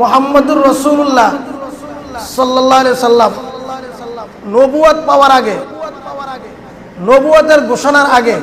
মোহাম্মদুর রসুল্লাহ সাল্লাহ সাল্লাম নবুয়াত পাওয়ার আগে, নবুয়াতের ঘোষণার আগে,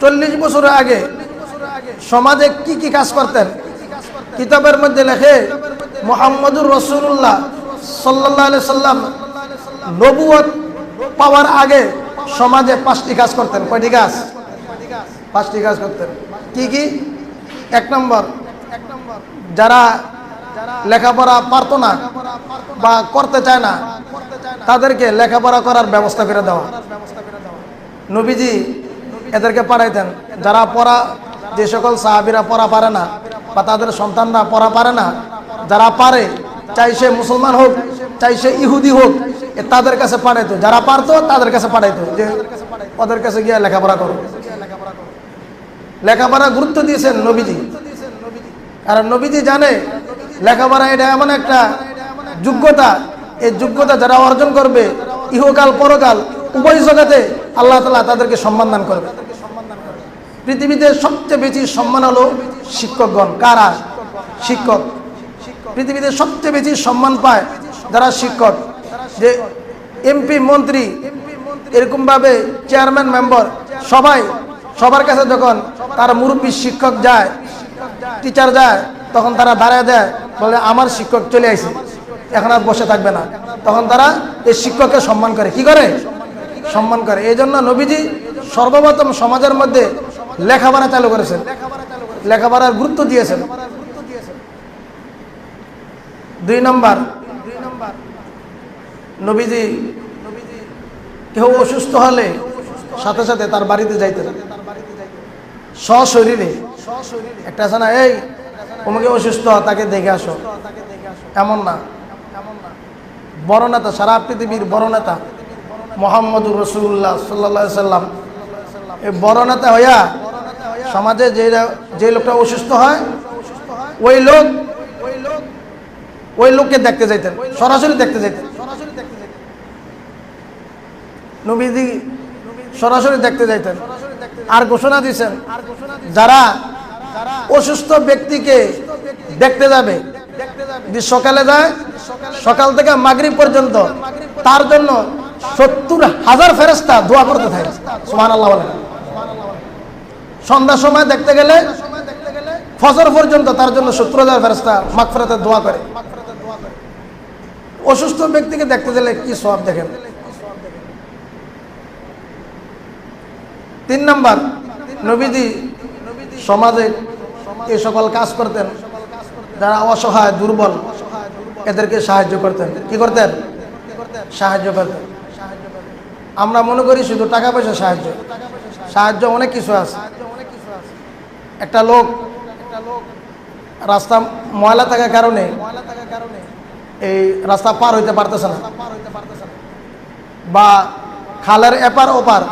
চল্লিশ বছরের আগে সমাজে কি কি কাজ করতেন? কিতাবের মধ্যে লেখে, মোহাম্মদুর রসুল্লাহ সাল্লাহ সাল্লাম নবুয়ত পাওয়ার আগে সমাজে পাঁচটি কাজ করতেন। কয়টি কাজ? পাঁচটি কাজ করতেন। কি কি? এক নম্বর, যারা লেখাপড়া পারতো না বা করতে চায় না, তাদেরকে লেখাপড়া করার ব্যবস্থা করে দেওয়া। নবীজি এদেরকে পাঠাইতেন, যারা পড়া, যে সকল সাহাবিরা পড়া পারে না বা তাদের সন্তানরা পড়া পারে না, যারা পারে, চাই সে মুসলমান হোক, চাই সে ইহুদি হোক তাদের কাছে পাঠাইতো। যারা পারতো, তাদের কাছে পাঠাইতো যে ওদের কাছে গিয়ে লেখাপড়া করো। লেখাপড়া গুরুত্ব দিয়েছেন নবীজি। কারণ নবীজি জানে লেখাপড়া এটা এমন একটা যোগ্যতা। এই যোগ্যতা যারা অর্জন করবে, ইহকাল পরকাল উভয় জগতে আল্লাহ তালা তাদেরকে সম্মান দান করবে। পৃথিবীতে সবচেয়ে বেশি সম্মান হলো শিক্ষকগণ। কারা? শিক্ষক। পৃথিবীতে সবচেয়ে বেশি সম্মান পায় যারা শিক্ষক। যে এমপি, মন্ত্রী, এরকমভাবে চেয়ারম্যান, মেম্বার, সবাই, সবার কাছে যখন তার মুরব্বী শিক্ষক যায়, টিচার যায়, তখন তারা দাঁড়ায় দেয় বলে আমার শিক্ষক চলে আসে এখন আর বসে থাকবে না। তখন তারা এই শিক্ষককে সম্মান করে। কি করে? সম্মান করে। এই জন্য নবীজি সর্বপ্রথম সমাজের মধ্যে লেখাপড়া চালু করেছেন। লেখাপড়ার গুরুত্ব দিয়েছেন। দুই নম্বর, নবীজি কেউ অসুস্থ হলে সাথে সাথে তার বাড়িতে যাইতেন। সশরীরে একটা আছে না, এই তোমাকে অসুস্থ, তাকে দেখে আসো। এমন না। বড় নেতা, সারা পৃথিবীর বড় নেতা, মোহাম্মদুর রসুল্লাহ সাল্লা সাল্লাম। এই বড় নেতা হইয়া সমাজে যে যে লোকটা অসুস্থ হয়, ওই লোক, ওই লোককে দেখতে যাইতেন, সরাসরি দেখতে যাইতেন। নবীজি সরাসরি দেখতে যাইতেন। আর ঘোষণা দিয়েছেন, যারা অসুস্থ ব্যক্তিকে দেখতে যাবে। সকালে যায়, সকাল থেকে মাগরিব পর্যন্ত তার জন্য সত্তর হাজার ফেরস্তা দোয়া করতে থাকে। সুমান আল্লাহ সন্ধ্যার সময় দেখতে গেলে, ফজর পর্যন্ত তার জন্য সত্তর হাজার ফেরস্তা মাগফরাতে দোয়া করে। অসুস্থ ব্যক্তিকে দেখতে গেলে কি সব দেখেন? তিন নম্বর, নবীজি সমাজে এই সকল কাজ করতেন, যারা অসহায়, দুর্বল, এদেরকে সাহায্য করতেন। কি করতেন? সাহায্য করতেন। আমরা মনে করি শুধু টাকা পয়সা সাহায্য। সাহায্য অনেক কিছু আছে। একটা লোক রাস্তা ময়লা থাকার কারণে এই রাস্তা পার হইতে পারতেছে না। বা খালের এপার ওপার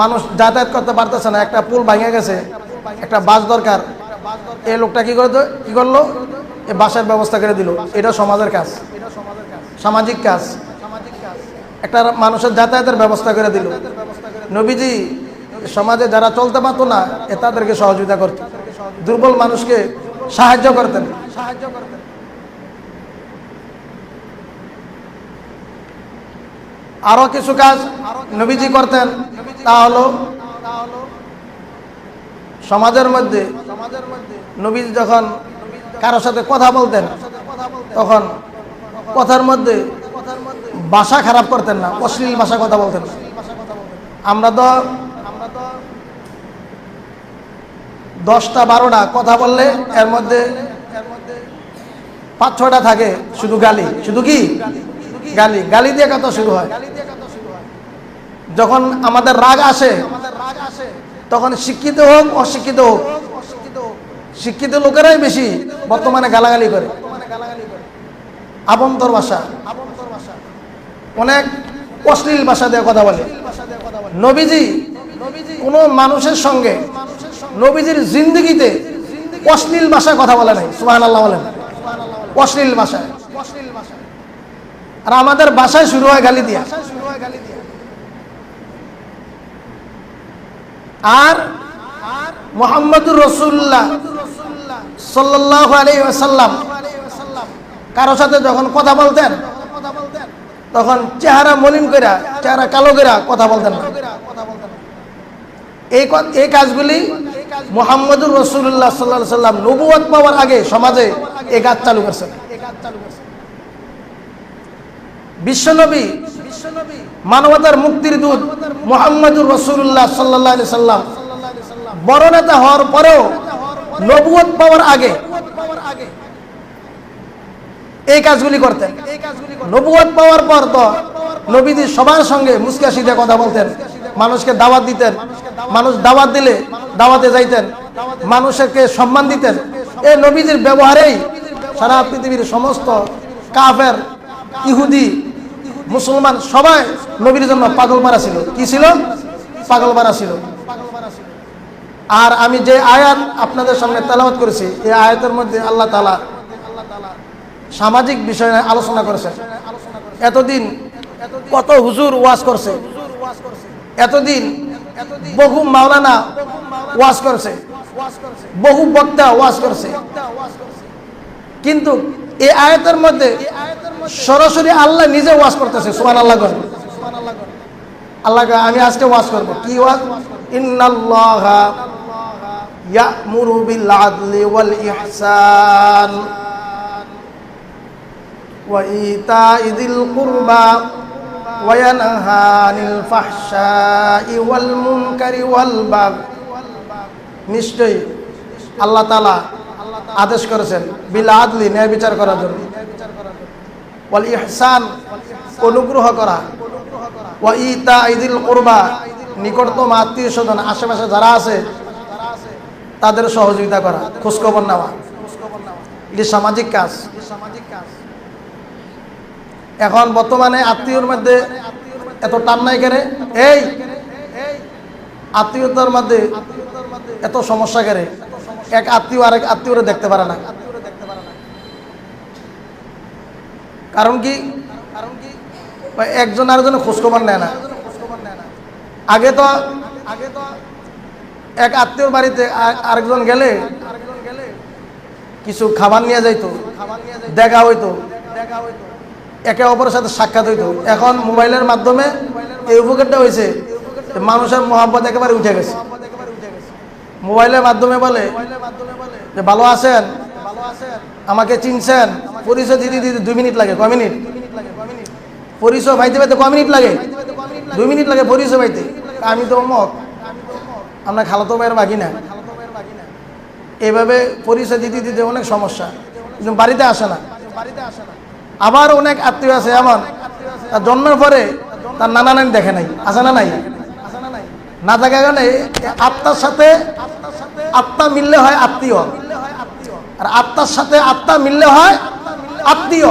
মানুষ যাতায়াত করতে পারতেছে না, একটা পুল ভাঙে গেছে, একটা বাস দরকার। এই লোকটা কি করে কি করল? এ বাসের ব্যবস্থা করে দিল। এটা সমাজের কাজ, সামাজিক কাজ। একটা মানুষের যাতায়াতের ব্যবস্থা করে দিল। নবীজি, সমাজে যারা চলতে পারতো না, এ তাদেরকে সহযোগিতা করত। দুর্বল মানুষকে সাহায্য করতেন সাহায্য করতেন। আরও কিছু কাজ নবীজি করতেন, তা হলো সমাজের মধ্যে নবী যখন কারোর সাথে কথা বলতেন, তখন কথার মধ্যে ভাষা খারাপ করতেন না, অশ্লীল ভাষা কথা বলতেন। আমরা তো দশটা, বারোটা কথা বললে এর মধ্যে পাঁচ ছটা থাকে শুধু গালি। শুধু কি? গালি গালি দিয়ে কথা শুরু হয়। যখন আমাদের রাগ আসে, তখন শিক্ষিত হোক, অশিক্ষিত হোক, শিক্ষিত লোকেরাই বেশি বর্তমানে গালাগালি করে। আবন্তর ভাষা। অনেক অশ্লীল ভাষা দিয়ে কথা বলে। নবীজি কোন মানুষের সঙ্গে, নবীজির জিন্দগিতে অশ্লীল ভাষায় কথা বলে নাই সুবাহ আল্লাহ বলেন। অশ্লীল ভাষায়। আর আমাদের বাসায় শুরু হয় গালি দিয়া। আর মোহাম্মদুর রসুল্লাহ সাল্লাহ আলী আসাল্লাম কারও সাথে যখন কথা বলতেন, তখন চেহারা মলিন করে চেহারা কালো করে কথা বলতেন এই এই কাজগুলি মোহাম্মদুর রসুল্লাহ সাল্লাহ সাল্লাম নবুয়াত পাওয়ার আগে সমাজে এই কাজ চালু করছেন বিশ্বনবী মানবতার মুক্তির দূত মোহাম্মদুর রসুল্লাহ সাল্লাহ সাল্লাম। বড় নেতা হওয়ার পরেও নবুয়ত পাওয়ার আগে এই কাজগুলি করতেন। নবুয়ত পাওয়ার পর তো নবীজি সবার সঙ্গে মুসকাশিতে কথা বলতেন, মানুষকে দাওয়াত দিতেন, মানুষ দাওয়াত দিলে দাওয়াতে যাইতেন, মানুষকে সম্মান দিতেন। এই নবীজির ব্যবহারেই সারা পৃথিবীর সমস্ত কাফের, ইহুদি মুসলমান সবাই নবীর জন্য পাগল মারা ছিল। কি ছিল? পাগল মারা ছিল। আর আমি যে আয়াত আপনাদের সামনে তেলাওয়াত করেছি, এই আয়াতের মধ্যে আল্লাহ তালা সামাজিক বিষয়ে আলোচনা করেছেন। এতদিন কত হুজুর ওয়াজ করছে। এতদিন বহু মাওলানা ওয়াজ করছে। বহু বক্তা ওয়াজ করছে। কিন্তু এই আয়াতের মধ্যে সরাসরি আল্লাহ নিজে ওয়াজ করতেছে সুমান আল্লাহ করেন আল্লাহকে আমি আজকে ওয়াজ করব। কি ওয়াজ? ইন্নাল্লাহ ইয়ামুরু বিল আদলি ওয়াল ইহসান ওয়া ইতাই যিল কুরবা ইয়ানহা আনিল ফাহশাই ওয়াল বাগই নিশ্চয়ই আল্লাহ তাআলা আদেশ করেছেন বিল আদলি ন্যায় বিচার করার জন্য। ওয়াল ইহসান, অনুগ্রহ করা। ওয়া ইতা ইদিল কুরবা, নিকটতম আত্মীয় স্বজন আশেপাশে যারা আছে, তাদের সহযোগিতা করা, খোঁজখবর নেওয়া। এটি সামাজিক কাজ। এখন বর্তমানে আত্মীয়র মধ্যে এত টান নাই কেনে? এই! আত্মীয়তার মধ্যে এত সমস্যা কেড়ে এক আত্মীয় আরেক আত্মীয়রে দেখতে পারে না। কারণ কি? কারণ কি একজন আরেকজন খোঁজখবর নেয় না। আগে তো আগে তো এক আত্মীয়র বাড়িতে আরেকজন গেলে কিছু খাবার নিয়ে যাইতো, দেখা হইতো, একে অপরের সাথে সাক্ষাৎ হইতো। এখন মোবাইলের মাধ্যমে এই উপকারটা হয়েছে মানুষের মহাব্বত একেবারে উঠে গেছে। মোবাইলের মাধ্যমে বলে যে ভালো আছেন আমাকে চিনছেন? পরিচয় দিতে দিতে দুই মিনিট লাগে, কয় মিনিট? পরিচয় পাইতে পাইতে কয় মিনিট লাগে? দুই মিনিট লাগে পরিচয় পাইতে। আমি তো অমক। আমরা খালাতো ভাইয়ের বাকি না। এইভাবে পরিচয় দিতে দিতে অনেক সমস্যা। বাড়িতে আসে না। আবার অনেক আত্মীয় আছে এমন। তার জন্মের পরে তার নানা নানি দেখে নাই। আসে না নাই? না থাকার কারণে আত্মার সাথে আত্মা মিললে হয় আত্মীয়। আর আত্মার সাথে আত্মা মিললে হয় আত্মীয়।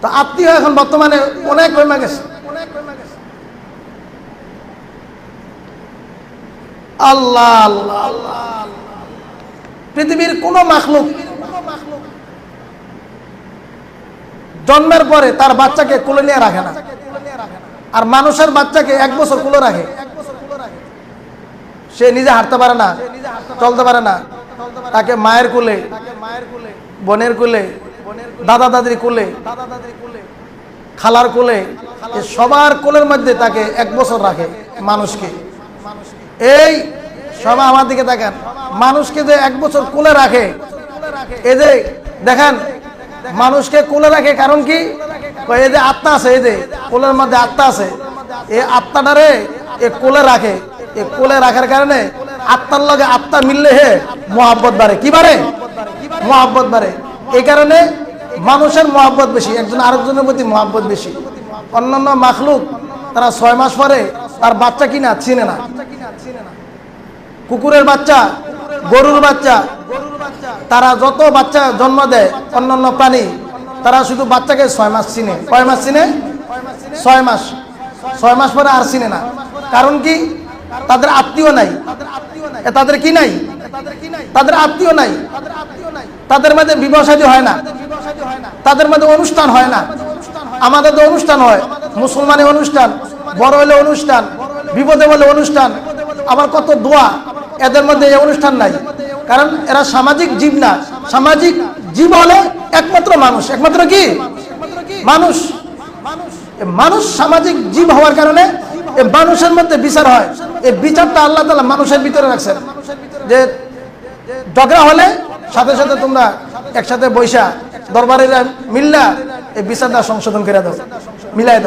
তো আত্মীয় এখন বর্তমানে অনেক কমে গেছে। আল্লাহ। পৃথিবীর কোন মাখলুক জন্মের পরে তার বাচ্চাকে কোলে নিয়ে রাখে না। আর মানুষের বাচ্চাকে এক বছর কোলে রাখে। সে নিজে হাঁটতে পারে না, চলতে পারে না। তাকে মায়ের কোলে, বোনের কোলে, দাদা দাদির কোলে, খালার কোলে সবার কোলের মধ্যে তাকে এক বছর রাখে মানুষকে। এই সবাই আমার দিকে দেখেন, মানুষকে যে এক বছর কোলে রাখে, এই যে দেখেন, মানুষকে কোলে রাখে কারণ কি? এই যে আত্মা আছে, এই যে কোলের মধ্যে আত্মা আছে, এই আত্মাটারে এ কোলে রাখে। এ কোলে রাখার কারণে আত্মার লগে আত্মা মিললে হে মহাব্বত বাড়ে। কি বাড়ে? মহাব্বত বাড়ে। এই কারণে মানুষের মহাব্বত বেশি, একজন আরেকজনের প্রতি মহাব্বত বেশি। অন্যান্য মাখলুক, তারা ছয় মাস পরে তার বাচ্চা কিনা চিনে না। কুকুরের বাচ্চা, গরুর বাচ্চা, তারা যত বাচ্চা জন্ম দেয় অন্যান্য প্রাণী, তারা শুধু বাচ্চাকে ছয় মাস চিনে। কয় মাস চিনে? ছয় মাস। ছয় মাস পরে আর চিনে না। কারণ কি? তাদের আত্মীয় নাই। তাদের কি নাই? তাদের আত্মীয় নাই। তাদের মধ্যে বিবাহ শাদী হয় না। তাদের মধ্যে অনুষ্ঠান হয় না। আমাদের তো অনুষ্ঠান হয়। মুসলমানের অনুষ্ঠান, বড় হলে অনুষ্ঠান, বিপদে বলে অনুষ্ঠান। আবার কত দোয়া, এদের মধ্যে এই অনুষ্ঠান নাই। কারণ এরা সামাজিক জীব না। সামাজিক জীব হলে একমাত্র মানুষ। একমাত্র কি? মানুষ। মানুষ সামাজিক জীব হওয়ার কারণে এ মানুষের মধ্যে বিচার হয়। এই বিচারটা আল্লাহ তালা মানুষের ভিতরে রাখছেন। যে ঝগড়া হলে সাথে সাথে তোমরা একসাথে বৈশা দরবারে মিল্লা, এই বিচারটা সংশোধন করে দাও। মিলাই